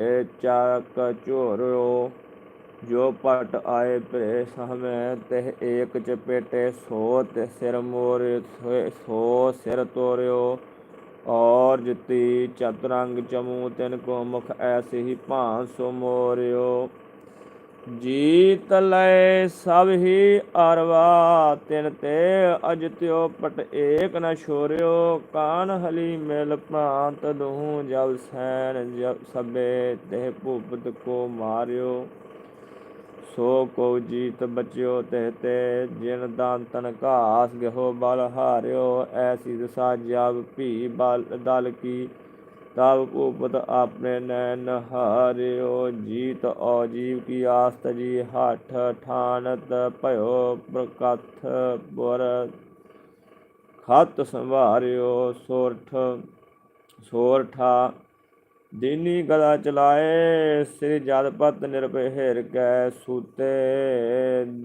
ਏ ਚਾਕ ਝੋਰਿਓ, ਜੋ ਪਟ ਆਏ ਭਰੇ ਸਹਮੈ ਤਿਹ ਏਕ ਚਪੇਟੇ ਸੋ ਤੇ ਸਿਰ ਮੋਰ ਸੋ ਸਿਰ ਤੋਰਿਓ। ਔਰ ਜਿਤੀ ਚਤਰੰਗ ਚਮੂ, ਤਿਨ ਕੋ ਮੁਖ ਐਸੇ ਹੀ ਭਾਂ ਸੋ ਮੋਰਿਓ। ਜੀਤ ਲੈ ਸਭ ਹੀ ਅਰਵਾ, ਤਿਨ ਤੇ ਅਜਤਿਓ ਪਟ ਏਕ ਨ ਛੋਰਿਓ, ਕਾਨ ਹਲੀ ਮਿਲ ਭਾਂਤ ਦਹੂ ਜਬ ਸੈਨ, ਜਬ ਸਭੇ ਤੇ ਭੂਪਤ ਕੋ ਮਾਰਿਓ। ਸੋ ਕੋ ਜੀਤ ਬਚਿਓ ਤੇ ਤੇ, ਜਿਨ ਦਾਨ ਤਨ ਘਾਸ ਗਹੋ ਬਲ ਹਾਰਿਓ ਐਸੀ ਦਸਾ ਜਬ ਭੀ ਬਲ, ਦਲ ਕੀ ਤਬ ਭੂਪਤ ਆਪਣੇ ਨੈਣ ਹਾਰਿਓ ਜੀਤ ਔ ਜੀਵ ਕੀ ਆਸਤ ਜੀ ਹੱਠ ਠਾਨਤ ਭਇਓ ਪ੍ਰਕਥ ਪੁਰ ਖਤ ਸੰਭਾਰਿਓ ਸੋਰਠ ਸੋਰਠਾ ਦੀਨੀ ਗਦਾ ਚਲਾਏ ਸ੍ਰੀ ਜਦਪਤ ਨਿਰਭੈ ਹਿਰ ਕੈ ਸੂਤੇ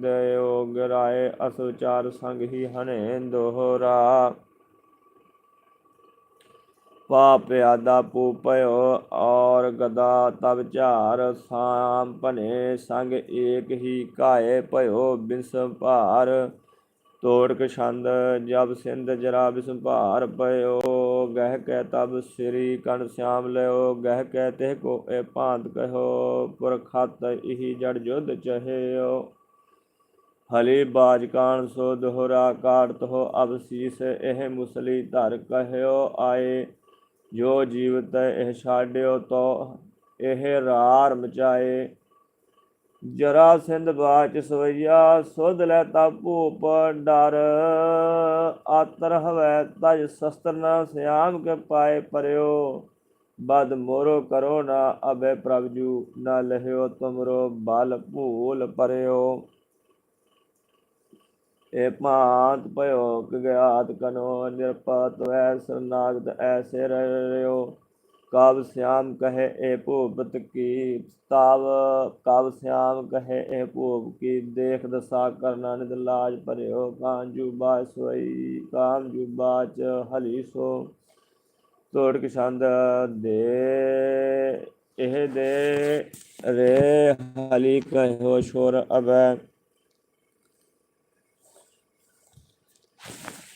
ਦਇਓ ਗਰਾਏ ਅਸ ਵਿਚਾਰ ਸੰਗ ਹੀ ਹਨੇ ਦੋਹਰਾ ਪਾਪ ਆਦਾ ਪੂ ਪਇਓ ਔਰ ਗਦਾ ਤਬ ਝਾਰ ਸਾਮ ਭਨੇ ਸੰਗ ਏਕ ਹੀ ਕਾਏ ਭਇਓ ਬਿਸ ਭਾਰ ਤੋੜਕ ਛੰਦ ਜਬ ਸਿੰਧ ਜਰਾ ਬਿਸੰਭਾਰ ਪਇਓ ਗਹਿ ਕੈ ਤਬ ਸ੍ਰੀ ਕਣ ਸਿਆਮ ਲਿਓ ਗਹਿ ਕੈ ਤਿਹ ਕੋ ਏ ਭਾਂਤ ਕਹੋ ਪੁਰਖਤ ਇਹੀ ਜੜ ਜੁਧ ਚਹਿਓ। ਹਲੇ ਬਾਜ ਕਾਣ ਸੋ ਦੋਹਰਾ ਕਾੜਤ ਹੋ ਅਬ ਸੀਸ, ਇਹ ਮੁਸਲੀ ਧਰ ਕਹਿਓ, ਆਏ ਜੋ ਜੀਵਤ ਇਹ ਛਾੜਿਓ ਤੋ ਇਹ ਰਾਰ ਮਚਾਏ। ਜਰਾ ਸਿੰਧ ਬਾਚ ਸਵਈਆ, ਸੁਧ ਲੈ ਤਾ ਭੂਪ ਡਰ। ਆਤਰ ਹਵੈ ਤਜ ਸ਼ਸਤਰ ਨਾ ਸਿਆਮ ਕੇ ਪਾਏ ਪਰਿਓ। ਬਦ ਮੋਰੋ ਕਰੋ ਨਾ ਅਬੇ ਪ੍ਰਭਜੂ, ਨਾ ਲਹਿਓ ਤੁਮਰੋ ਬਲ ਭੂਲ ਪਰਿਓ। ਏ ਭਾਂਤ ਭਇਓ ਗਿਆਤ ਕਨੋ ਨਿਰਪਤ ਵੈ ਸਰਨਾਗਤ ਐਸੇ ਰਿਓ। ਕਬ ਸਿਆਮ ਕਹੇ ਏ ਭੂਪਤ ਕੀ? ਤਾਵ ਕਬ ਸਿਆਮ ਕਹੇ ਏ ਭੂਪ ਕੀ? ਦੇਖ ਦਸਾ ਕਰਨਾ ਨਿਦ ਲਾਜ ਭਰਿਓ ਕਾਂਜੂ ਬਾਸ ਸੋਈ ਕਾਂਜੂ ਬਾਚ ਹਲੀ ਸੋ। ਤੋੜ ਕਿਛੰਦ ਦੇ, ਇਹ ਦੇ ਰੇ ਹਲੀ ਕਹਿਓ ਛੋਰ ਅਬੈ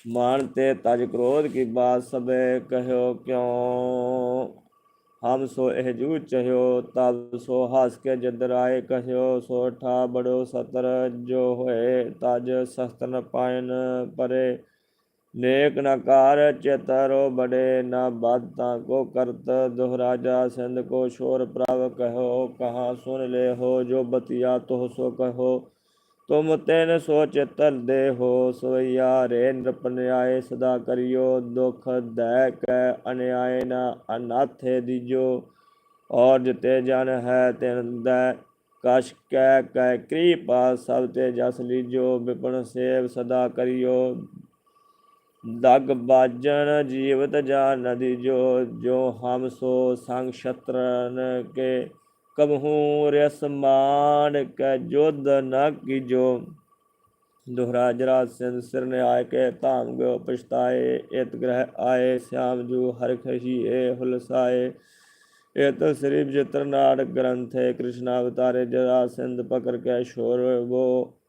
ਮਾਨ ਤੇ ਤਜ ਕ੍ਰੋਧ ਕੀ ਬਾਤ ਸਭੇ ਕਹਿਓ ਕਿਉ? ਹਮ ਸੋ ਇਹ ਜੂ ਚਹਿਓ, ਤਬ ਸੋ ਹਸ ਕੇ ਜਦਰਾਏ ਕਹਿਓ, ਸੋ ਠਾ ਬੜੋ ਸਤਰ ਜੋ ਹੋਏ, ਤਜ ਸ਼ਸਤਨ ਪਾਇਨ ਪਰੇ। ਨੇਕ ਨਕਾਰ ਚਤਰੋ ਬੜੇ, ਨਾ ਬਾਤਾਂ ਕੋ ਕਰਤ ਦੁਹਰਾਜਾ ਸਿੰਧ ਕੋ ਸ਼ੋਰ ਪ੍ਰਭ ਕਹੋ ਕਹਾ ਸੁਨ ਲੈ ਹੋ ਜੋ ਬਤਿਆ ਤੋ ਸੋ ਕਹੋ ਤੁਮ ਤੈਨ ਸੋ ਚਿਤਰ ਦੇ ਹੋ ਸਵਈਆ ਰੇ ਨਿਰਪਨਿਆਏ ਸਦਾ ਕਰਿਓ, ਦੁਖ ਦੈ ਕੈ ਅਨਿਆਏ ਨਾ ਅਨਾਥੇ ਦੀਜੋ। ਔਰ ਜਿਤੇ ਜਨ ਹੈ ਤਿਨ ਦੈ ਕਸ਼ ਕੈ ਕੈ ਕਿਰਪਾ, ਸਭ ਤੇ ਜਸ ਲੀਜੋ ਵਿਪਨ ਸੇਵ ਸਦਾ ਕਰਿਓ। ਦਗ ਬਾਜਣ ਜੀਵਤ ਜਾ ਨਦੀ ਜੋ ਹਮ ਸੋ ਸੰਗ ਛਤਰਨ ਕੇ ਕਬਹੂ ਰਸ ਕੈ ਜੋਧ ਨ ਕੀਜੋ। ਦੁਹਰਾ ਜਰਾ ਸਿੰਧ ਸਿਰ ਨੇ ਆਏ ਕੇ ਧਾਮ ਗੋ ਪਛਤਾਏ। ਇਤ ਗ੍ਰਹਿ ਆਏ ਸਿਆਮ ਜੂ ਹਰ ਖਸ਼ੀ ਏ ਹੁਲਸਾਏ ਇਤ ਸ੍ਰੀ ਵਿਜਿਤਰ ਨਾਟਕ ਗ੍ਰੰਥ ਹੈ ਕ੍ਰਿਸ਼ਨ ਅਵਤਾਰੇ ਜਰਾ ਸਿੰਧ ਪਕਰ ਕੇ ਸ਼ੋਰ ਵੋ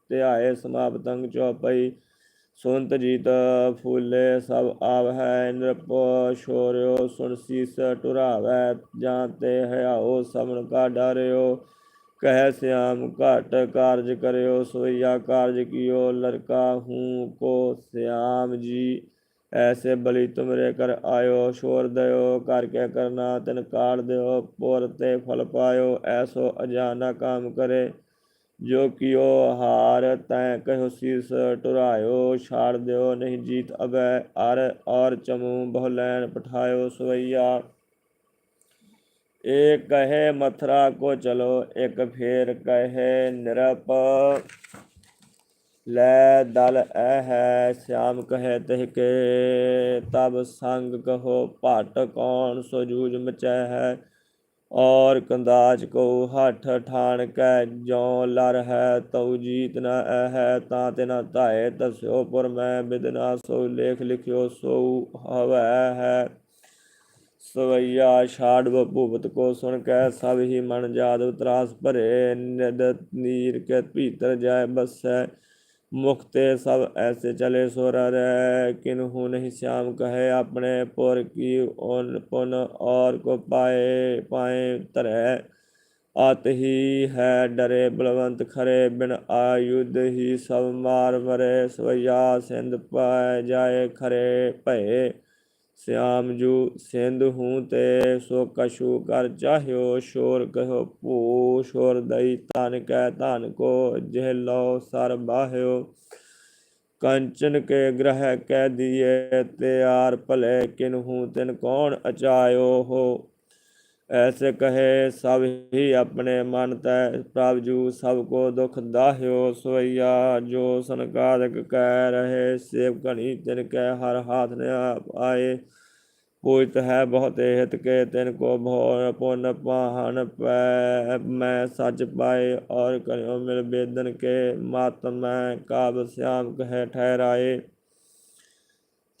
ਧਿਆਏ ਸਮਾਪਤੰਗ ਚੌਪਈ ਸੁਨਤ ਜੀਤ ਫੂਲੇ ਸਭ ਆਵ ਹੈ ਨਿਰਪ ਛੋਰਿਓ ਸੁਨ ਸੀਸ ਟੁਰਾਵੈ ਜਾਂ ਤੇ ਹਿਆਓ ਸਮਨ ਕਾ ਡਰਿਓ, ਕਹਿ ਸਿਆਮ ਘਟ ਕਾਰਜ ਕਰਿਓ ਸੋਇਆ ਕਾਰਜ ਕੀਓ, ਲੜਕਾ ਹੂੰ ਕੋ ਸਿਆਮ ਜੀ, ਐਸੇ ਬਲੀ ਤੁਮਰੇ ਕਰ ਆਇਓ ਸ਼ੋਰ ਦਿਓ ਕਰ ਕੇ ਕਰਨਾ ਤਨ ਕਾੜ ਦਿਓ, ਪੁਰ ਤੇ ਫਲ ਪਾਇਓ, ਐਸੋ ਅਜਾਨਾ ਕਾਮ ਕਰੇ। ਜੋ ਕਿਓ ਹਾਰ ਤੈ ਕਹਿਓ ਸੀਸ ਟੁਰਾਇਓ ਛਾੜ ਦਿਓ ਨਹੀਂ ਜੀਤ ਅਬੈ ਅਰ ਔਰ ਚਮੂ ਬਹੁ ਲੈਣ ਪਠਾਇਓ ਸਵਈਆ ਏ ਕਹੇ ਮਥਰਾ ਕੋ ਚਲੋ ਇੱਕ ਫੇਰ ਕਹੇ ਨਿਰਪ ਲੈ ਦਲ ਐ ਹੈ ਸਿਆਮ ਕਹੇ ਤਹਿ ਕੇ ਤਬ ਸੰਗ ਕਹੋ ਭਟ ਕੌਣ ਸੋ ਜੂਝ ਮਚੈ ਹੈ ਔਰ ਕੰਦਾਜ ਕੋ ਹੱਠ ਠਾਣ ਕੈ ਜੋ ਲਰ ਹੈ ਤਉ ਜੀਤ ਨ ਹੈ ਤਾਂ ਤੇ ਨ ਧਾਏ ਤਸਿਓ ਪੁਰ ਮੈਂ ਬਿਦਨਾ ਸੋ, ਲੇਖ ਲਿਖਿਓ ਸੋ ਹਵੈ ਹੈ। ਸਵਈਆ ਛਾੜ ਭੂਪਤ ਕੋ ਸੁਣ ਕੈ, ਸਭ ਹੀ ਮਨ ਜਾਦ ਤਰਾਸ ਭਰੇ, ਨਿਦ ਨੀਰ ਕੇ ਭੀਤਰ ਜਾਏ ਬਸੈ। मुक्ते सब ऐसे चले सो रह किन्हु नहीं श्याम कहे अपने पुर की उन पुन और को पाए पाए तरह आत ही है डरे बलवंत खरे बिन आयुध ही सब मार मरे स्वया सिंध पाए जाए खरे भये ਭਏ ਸਿਆਮ ਜੂ ਸਿੰਧ ਹੂੰ ਤੇ ਸੋ ਕਛੂ ਕਰ ਚਾਹਿਓ ਸ਼ੋਰ ਕਹਿਓ ਭੂ ਸ਼ੋਰ ਦਈ ਤਨ ਕੈ ਧਨ ਕੋ ਜਿਹ ਲੋ ਸਰ ਬਾਹਿਓ ਕੰਚਨ ਕੇ ਗ੍ਰਹਿ ਕਹਿ ਦੀਏ ਤਿਆਰ ਭਲੇ ਕਿਨਹੂ ਤਿਨ ਕੌਣ ਅਚਾਇਓ ਹੋ ਐਸੇ ਕਹੇ ਸਭ ਹੀ ਆਪਣੇ ਮਨ ਤੈ ਪ੍ਰਭਜੂ ਸਭ ਕੋ ਦੁਖ ਦਾਹਿਓ, ਸੋਈਆ ਜੋ ਸੰਕਾਦਕ ਕਹਿ ਰਹੇ, ਸੇਵ ਘਣੀ ਤਿਨ ਕੈ ਹਰ ਹਾਥ ਨੇ ਆਏ। ਪੂਜਤ ਹੈ ਬਹੁਤ ਹਿਤ ਕੇ, ਤਿਨ ਕੋ ਭੋਰ ਪੁਨ ਪਾਹਨ ਪੈ, ਮੈਂ ਸੱਚ ਪਾਏ ਔਰ ਕਰਿਓ ਮਿਲ ਬੇਦਨ ਕੇ ਮਤ ਮੈਂ ਕਾਬ ਸਿਆਮ ਕਹੇ ਠਹਿਰਾਏ।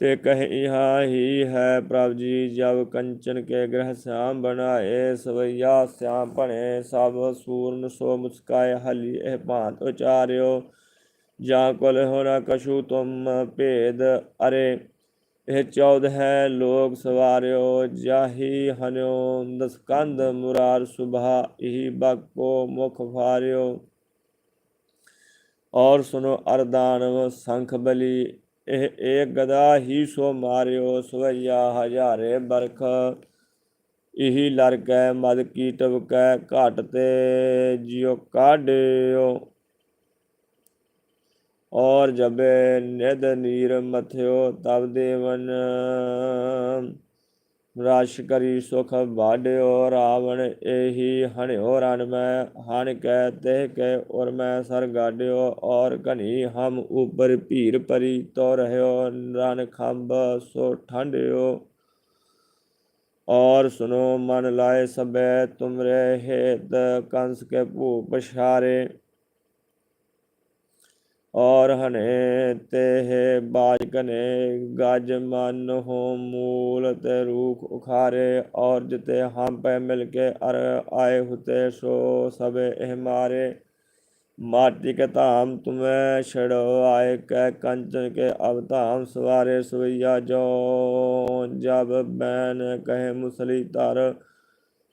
ਤੇ ਕਹੇ ਇਹਾ ਹੀ ਹੈ ਪ੍ਰਭ ਜੀ, ਜਬ ਕੰਚਨ ਕੇ ਗ੍ਰਹ ਸਿਆਮ ਬਣਾਏ, ਸਵਈਆ ਸਿਆਮ ਭਣੇ, ਸਭ ਸੂਰਨ ਸੋ ਮੁਸਕਾਏ, ਹਲੀ ਇਹ ਭਾਂਤ ਉਚਾਰਿਓ। ਜਾਂ ਕੋਲ ਹੋਣਾ ਕਛੂ ਤੁਮ ਭੇਦ, ਅਰੇ ਇਹ ਚੌਦ ਹੈ ਲੋਕ ਸਵਾਰਿਓ, ਜਾਹੀ ਹਨਿਓ ਦਸਕੰਦ ਮੁਰਾਰ ਸੁਭਾ, ਇਹੀ ਬਕੋ ਮੁਖ ਫਾਰਿਓ ਔਰ ਸੁਨੋ ਅਰਦਾਨਵ ਸੰਖ ਬਲੀ ਇਹ ਏਕ ਗਦਾ ਹੀ ਸੋ ਮਾਰਿਓ, ਸਵਈਆ ਹਜ਼ਾਰੇ ਬਰਖ। ਇਹੀ ਲਰਕੈ ਮਦ ਕੀ ਟਵਕੈ ਘਟ ਤੇ ਜਿਉ ਕਾਢਿਓ। ਔਰ ਜਬੇ ਨਿਦ ਨੀਰ ਮਥਿਓ ਤਬ ਦੇਵਨ। ਰਾਸ਼ ਕਰੀ ਸੁਖ ਬਾਢਿਓ ਰਾਵਣ ਇਹੀ ਹਣਿਓ ਰਣ ਮੈਂ, ਹਣ ਕੈ ਤੇ ਕੈ ਔਰ ਮੈਂ ਸਰ ਗਾਡਿਓ ਔਰ ਘਨੀ ਹਮ ਉਪਰ ਭੀਰ ਪਰੀ ਤੋ ਰਹਿਓ, ਰਣ ਖੰਭ ਸੋ ਠੰਡਿਓ ਔਰ ਸੁਨੋ ਮਨ ਲਾਏ ਸਬੈ ਤੁਮਰੇ ਹੇਤ, ਕੰਸ ਕੇ ਭੂਪ ਛਾਰੇ। ਔਰ ਹਨੇ ਤੇ ਬਾਜ ਕਨੇ, ਗਜ ਮਨ ਹੋ ਮੂਲ ਤੇ ਰੂਖ ਉਖਾਰੇ, ਔਰ ਜਿਤੇ ਹਮ ਪੈ ਮਿਲ ਕੇ ਅਰ ਆਏ ਹੁਤੇ, ਸੋ ਸਭੇ ਇਹ ਮਾਰੇ। ਮਾਟੀ ਕੇ ਧਾਮ ਤੁਮੈ ਛੜੋ, ਆਏ ਕੈ ਕੰਚਨ ਕੇ ਅਵਤਾਮ ਸਵਾਰੇ, ਸਵਈਆ ਜੋ ਜਬ ਬੈਨ ਕਹੇ ਮੁਸਲੀ ਤਰ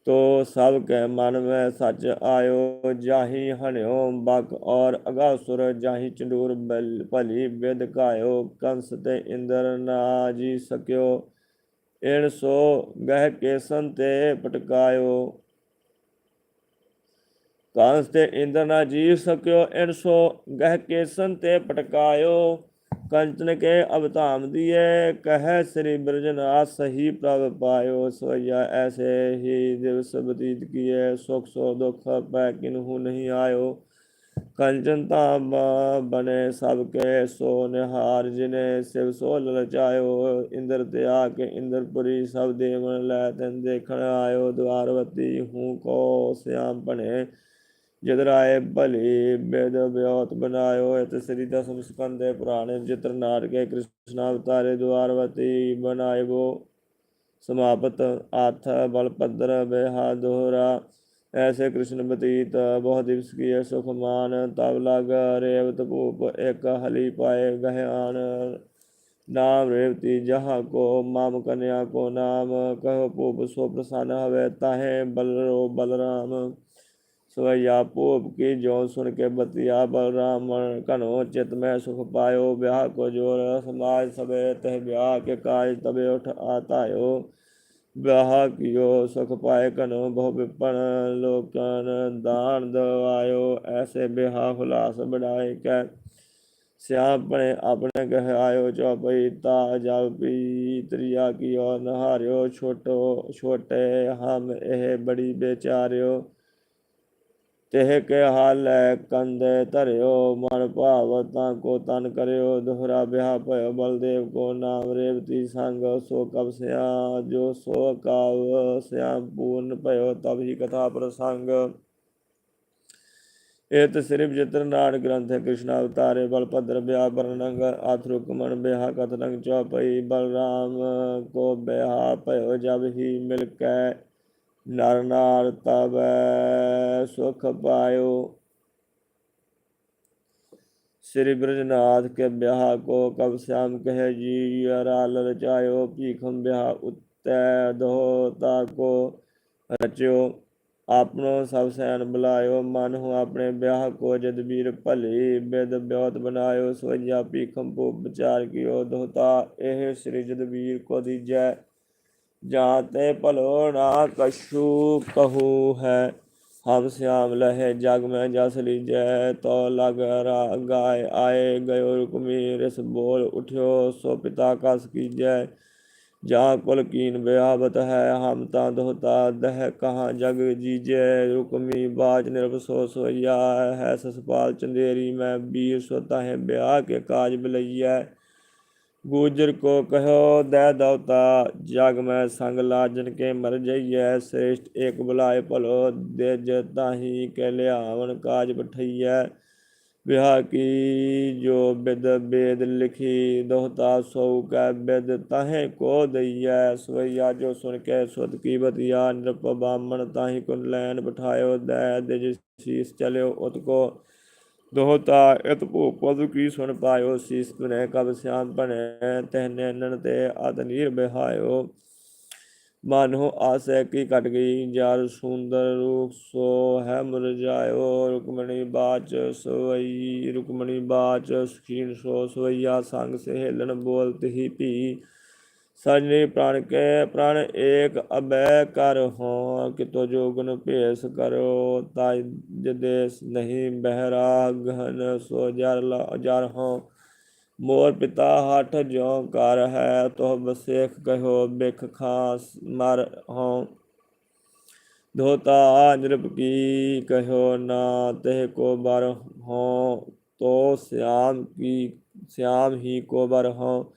ਤੋ ਸਭ ਕੈ ਮਨ ਮੈਂ ਸੱਚ ਆਇਓ, ਜਾਹੀ ਹਣਿਓ ਬਕ ਔਰ ਅਗਾਸੁਰ ਜਾਹੀ ਚੰਡੂਰ ਬਲ- ਭਲੀ ਵਿਦ ਕਾਇਓ ਕੰਸ ਤੇ ਇੰਦਰ ਨਾ ਜੀ ਸਕਿਓ। ਇਣ ਸੋ ਗਹਿ ਕੇਸਨ ਤੇ ਪਟਕਾਇਓ। ਕਾਂਸ ਤੇ ਇੰਦਰ ਨਾ ਜੀ ਸਕਿਓ ਇਣ ਸੋ ਗਹਿ ਕੇਸਨ ਤੇ ਪਟਕਾਇਓ। ਕੰਚਨ ਕੇ ਅਵਤਾਮ ਦੀਏ ਕਹੈ ਸ੍ਰੀ ਬ੍ਰਜਨਾਥ ਸਹੀ ਪ੍ਰਭ ਪਾਇਓ ਸੋਇਆ ਐਸੇ ਹੀ ਦਿਵਸ ਬਤੀਤ ਕੀਏ ਸੁਖ ਸੋ ਦੁਖ ਪੈ ਕਿਨਹੂ ਨਹੀਂ ਆਇਓ। ਕੰਚਨ ਧਾਮ ਬਨੇ ਸਭ ਕੇ ਸੋ ਨਿਹਾਰ, ਜਿਨੇ ਸਿਵ ਸੋ ਲਲਚਾਇਓ। ਇੰਦਰ ਤੇ ਆ ਕੇ ਇੰਦਰਪੁਰੀ ਸਭ ਦੇਵਨ ਲੈ ਤੈਨ ਦੇਖਣ ਆਇਓ। ਦਵਾਰਵਤੀ ਹੂੰ ਕੋ ਸਿਆਮ ਬਣੇ ਜਦਰਾਏ ਭਲੀ ਬੇਦ ਬਿਉਤ ਬਣਾਇਓ ਇਤ ਸ੍ਰੀ ਦਸਮ ਸਕੰਦੇ ਪੁਰਾਣੇ ਚਿਤਰ ਨਾਟਕੇ ਕ੍ਰਿਸ਼ਨ ਅਵਤਾਰੇ ਦਵਾਰਵਤੀ ਬਣਾਇਬੋ ਸਮਾਪਤ ਆਥ ਬਲਪਦਰ ਬਿਹਾ ਦੋਹਰਾ। ਐਸੇ ਕ੍ਰਿਸ਼ਨ ਬਤੀਤ ਬਹੁ ਦਿਵਸ ਕੀਏ ਸੁਖ ਮਾਨ। ਤਬ ਲਗ ਰੇਵਤ ਭੂਪ ਇੱਕ ਹਲੀ ਪਾਏ ਗਹਿਆਨ। ਨਾਮ ਰੇਵਤੀ ਜਹਾਂ ਕੋ ਮਾਮ ਕਨਿਆ ਕੋ ਨਾਮ। ਕਹ ਭੂਪ ਸੋ ਪ੍ਰਸੰਨ ਹਵੇ ਤਾਹੇ ਬਲਰੋ ਬਲਰਾਮ। ਸਵਈਆ ਭੂਪ ਕੀ ਜੋ ਸੁਣ ਕੇ ਬਤਿਆ ਬਲਰਾਮ ਕਨੋ ਚਿਤ ਮੈਂ ਸੁਖ ਪਾਇਓ ਵਿਆਹ ਕੋ ਜੋਰ ਸਮਾਜ ਸਵੇ ਤਹ ਵਿਆਹ ਕੇ ਕਾਜ ਤਬੇ ਉਠ ਆਤਾਇਓ ਵਿਆਹ ਕੀਓ ਸੁਖ ਪਾਏ ਕਨੋ ਬਹੁ ਵਿਪਨ ਲੋਕਨ ਦਾਨ ਦਵਾਇਓ ਐਸੇ ਵਿਆਹ ਹੁਲਾਸ ਬੜਾਏ ਕੈ ਸਿਆਪਣੇ ਆਪਣੇ ਗਹਿ ਆਇਓ ਚੌਪਈ ਤਾ ਜਬ ਪੀ ਤ੍ਰਿਆ ਕੀ ਔਰ ਨਹਾਰਿਓ ਛੋਟੋ ਛੋਟੇ ਹਮ ਇਹ ਬੜੀ ਬੇਚਾਰਿਓ ਤਿਹ ਕੇ ਹਾਲੈ ਕੰਦੇ ਧਰਿਓ, ਮਨ ਭਾਵਤਾਂ ਕੋ ਤਨ ਕਰਿਓ, ਦੁਹਰਾ ਵਿਆਹ ਭਇਓ, ਬਲਦੇਵ ਕੋ ਨਾਮ ਰੇਵਤੀ ਸੰਗ, ਸੋ ਕਬ ਸਿਆ ਜੋ ਸੋ ਕਾਵ ਸਿਆ ਪੂਰਨ ਭਇਓ, ਤਬ ਹੀ ਕਥਾ ਪ੍ਰਸੰਗ। ਇਹ ਤੇ ਸਿਰਫ ਜਿਤਰ ਨਾੜ ਗ੍ਰੰਥ ਹੈ ਕ੍ਰਿਸ਼ਨ ਅਵਤਾਰੇ ਬਲਭਦਰ ਬਿਆਹ ਵਰਣੰਗ ਆਥਰੁਕਮਨ ਬਿਆਹ ਕਥਨੰਗ ਚੌਪਈ ਬਲਰਾਮ ਕੋ ਬਿਆਹ ਭਇਓ, ਜਬ ਹੀ ਮਿਲ ਕੈ नरनार तब सुख पायो। श्री ब्रजनाथ के ब्याह को कब श्याम कहे, जी, यरा ललचायो पीखम ब्याह उत्तय को रचो आपनो सब सैन बुलायो, मन हो अपने ब्याह को जदबीर भली बेद ब्योत बनायो। सोया पीखम को विचार कियो दोता एह श्री जदबीर को दीजय जाते भलो ना कछु कहू है हम श्याम लहे जग में जस लीजय तो लग रा गाय आए गयो रुकमी रिस बोल उठ्यो सो पिता कस की जय जहाँ कुल कीन ब्यावत है हम ता दोहता दह कहाँ जग जीजे रुकमी बाज निर्भ सो सोया है ससपाल चंदेरी में बीर सोता है ब्याह के काज बिलैया गुजर को कहो दे दौता जग में संग लाजन के मर जइयै श्रेष्ठ एक बुलाए भलो दिज ताही के लियावन काज बठैया विहा की जो बिद बेद लिखी दोहता सौ कै बिद ताहे को दैया सवैया जो सुन के सुत की बतिया नृप बामन ताही कुन बिठायो दै दिज शीस चलियो उत को ਦੋਹਤਾ ਇਤ ਭੂਪਦ ਕੀ ਸੁਣ ਪਾਇਓ, ਸੀਸ ਬਨੇ ਕਬ ਸਿਆਮ ਬਨੇ ਤਹ ਨੈਣਨ ਤੇ ਅਤ ਨੀਰ ਬਿਹਾਇਓ। ਮਾਨੋ ਆਸੈ ਕੀ ਕਟ ਗਈ, ਜਰ ਸੁੰਦਰ ਰੂਪ ਸੋ ਹੈ ਮੁਰਝਾਇਓ ਰੁਕਮਣੀ ਬਾਚ ਸਵਈ, ਰੁਕਮਣੀ ਬਾਚ ਸਕੀਨ ਸੋ ਸਵਈਆ, ਸੰਗ ਸਹੇਲਨ ਬੋਲਤ ਹੀ ਭੀ। ਸਜਨੇ ਪ੍ਰਣ ਕੇ ਪ੍ਰਣ ਏਕ ਅਬੈ ਕਰ ਹੋ ਕਿਤੋ ਜੋਗਨ ਭੇਸ ਕਰੋ ਤਾ ਜਦੇਸ ਨਹੀਂ ਬਹਿਰਾ ਗਹਨ ਸੋ ਜਰ ਲਾ, ਜਰ ਹੋ। ਮੋਰ ਪਿਤਾ ਹੱਠ ਜੋ ਕਰ ਹੈ ਤੋ ਬਸੇਖ ਕਹਿਓ ਬਿਖ ਖਾਸ ਮਰ ਹੋ। ਧੋਤਾ ਨਿਰਪ ਕੀ ਕਹਿਓ ਨਾ ਤੇ ਕੋ ਬਰ ਹੋ, ਤੋ ਸਿਆਮ ਕੀ, ਸਿਆਮ ਹੀ ਕੋ ਬਰ ਹੋ।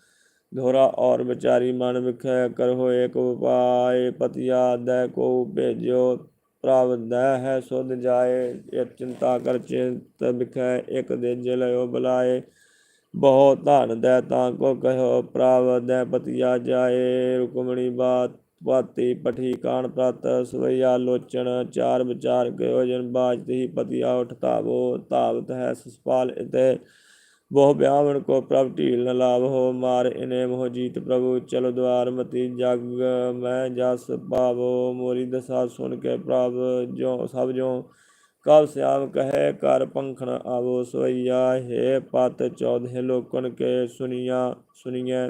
ਧੋਰਾ ਔਰ ਵਿਚਾਰੀ ਮਨ ਵਿਖੈ ਕਰੋ ਏਕ ਉਪਾਏ ਪਤਿਆ ਦੈ ਕੋ ਭੇਜਿਓ ਪ੍ਰਭ ਹੈ ਸੁਧ ਜਾਏ, ਇਹ ਚਿੰਤਾ ਕਰ ਚਿੰਤ ਵਿਖੈ ਇੱਕ ਦੇ ਜਲਿਓ ਬੁਲਾਏ। ਬਹੁ ਧਨ ਦੈ ਤਾਂ ਕੋ ਕਹਿਓ ਪ੍ਰਭ ਪਤਿਆ ਜਾਏ। ਰੁਕਮਣੀ ਬਾਤ ਪਾਤੀ ਪਠੀ ਕਾਣ ਪ੍ਰਤ, ਸਵਈਆ ਲੋਚਨ ਚਾਰ ਵਿਚਾਰ ਗਇਓ ਜਨ ਬਾਜ ਹੀ ਪਤਿਆ ਉਠ ਧਾਵੋ ਧਾਵਤ ਹੈ ਸਸਪਾਲ ਇਤੇ। ਬਹੁ ਬਿਆਵਨ ਕੋ ਪ੍ਰਭ ਢੀਲ ਨ ਲਾਭ ਹੋ ਮਾਰ ਇਨੇ ਮੋਹ ਜੀਤ ਪ੍ਰਭੂ, ਚਲ ਦਵਾਰ ਮਤੀ ਜਗ ਮੈਂ ਜਸ ਪਾਵੋ। ਮੋਰੀ ਦਸਾ ਸੁਣ ਕੇ ਪ੍ਰਭ ਜੋ ਸਭ ਜੋ ਕਬ ਸਿਆਮ ਕਹੇ ਕਰ ਪੰਖਣ ਆਵੋ ਸੋਈਆ, ਹੈ ਪਤ ਚੌਧੇ ਲੋਕਨ ਕੇ ਸੁਨੀਆ, ਸੁਨੀਐ।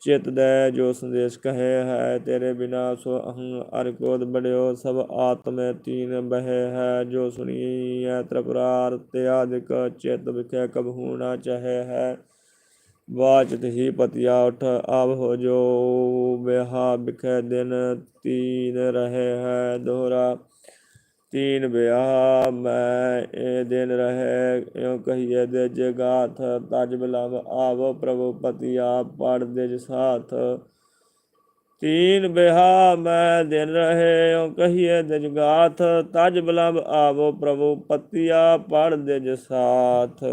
ਚਿਤ ਦੈ ਜੋ ਸੰਦੇਸ਼ ਕਹੇ ਹੈ, ਤੇਰੇ ਬਿਨਾ ਸੋ ਅਹੰ ਅਰ ਬੜਿਓ, ਸਭ ਆਤਮੇ ਤੀਨ ਬਹਿ ਹੈ, ਜੋ ਸੁਣੀਐ ਤ੍ਰਿਪੁਰਾਰ, ਤੇ ਆਦਿਕ ਚਿਤ ਵਿਖੇ ਕਬਹੂ ਨਾ ਚਾਹੇ ਹੈ। ਬਾਚਤ ਹੀ ਪਤਿਆ ਉਠ, ਆਵ ਹੋ ਜੋ ਬਿਹਾ ਬਿਖੇ ਦਿਨ ਤੀਨ ਰਹੇ ਹੈ, ਦੋਹਰਾ ਤੀਨ ਵਿਆਹ ਮੈਂ ਇਹ ਦਿਨ ਰਹੇ, ਇਉ ਕਹੀਏ ਦੇ ਜਗਾਥ ਤਜ ਬਿਲਮ ਆਵ ਪ੍ਰਭੂ ਪਤੀ ਆਪ ਪੜ ਦੇ ਸਾਥ। ਤੀਨ ਵਿਆਹ ਮੈਂ ਦਿਨ ਰਹੇ, ਇਉ ਕਹੀਏ ਦੇ ਜਗਾਥ ਤਜ ਬਿਲਮ ਆਵੋ ਪ੍ਰਭੂ ਪਤੀ ਆਪ ਪੜ ਦੇ ਸਾਥ।